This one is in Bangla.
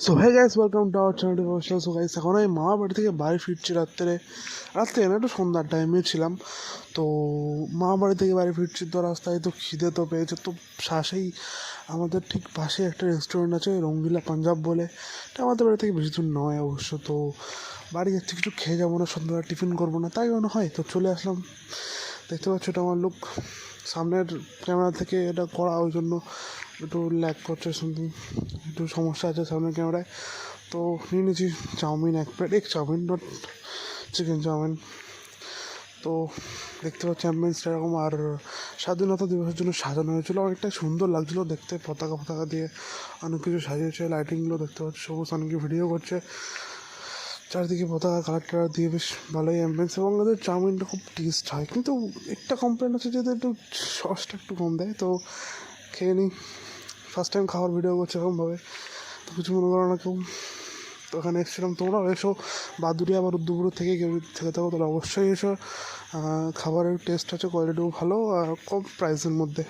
সো হ্যাঁ guys welcome to our channel devotional so guys এখন আমি মামা বাড়ি থেকে বাড়ি ফিরছি রাত্রে। রাত্রে না, একটু সন্ধ্যার টাইমে ছিলাম। তো মামা বাড়ি থেকে বাড়ি ফিরছি তো, রাস্তায় তো খিদে তো পেয়েছে। তো শ্বাসেই আমাদের ঠিক পাশে একটা রেস্টুরেন্ট আছে, রঙ্গিলা পাঞ্জাব বলে। এটা আমাদের বাড়ি থেকে বেশি দূর নয় অবশ্য। তো, বাড়ি যাচ্ছি, কিছু খেয়ে যাব না, সন্ধ্যাবেলা টিফিন করব না, তাই মনে হয়। তো, চলে আসলাম। দেখতে পাচ্ছ এটা আমার লোক সামনের ক্যামেরা থেকে এটা করা, ওই জন্য একটু ল্যাক করছে সামথিং একটু সমস্যা আছে সামনের ক্যামেরায় তো নিয়ে নিয়েছি চাউমিন এক প্লেট এক চাউমিন নট চিকেন চাউমিন। তো দেখতে পাচ্ছি অ্যাম্বিয়েন্সটা এরকম, আর স্বাধীনতা দিবসের জন্য সাজানো হয়েছিল অনেকটাই সুন্দর লাগছিল দেখতে পতাকা পতাকা দিয়ে অনেক কিছু সাজিয়েছে লাইটিংগুলো দেখতে পাচ্ছি, সবুজ অনেকে ভিডিও করছে। চারিদিকে পতাকা, কালার টালার দিয়ে বেশ ভালোই অ্যাম্বিয়েন্স এবং ওদের চাউমিনটা খুব টেস্ট হয়। কিন্তু একটা কমপ্লেন আছে যে এদের একটু সসটা একটু কম দেয়। তো খেয়ে নিই। ফার্স্ট টাইম খাওয়ার ভিডিও করছে এরকমভাবে তো কিছু মনে করো না কেউ। তো ওখানে এসেছিলাম তোমরাও এসো। বাদুড়ি আবার দুপুর থেকে কেউ থেকে থাকো, তাহলে অবশ্যই এসো। খাবারের টেস্ট আছে কোয়ালিটিও ভালো, আর কম প্রাইসের মধ্যে।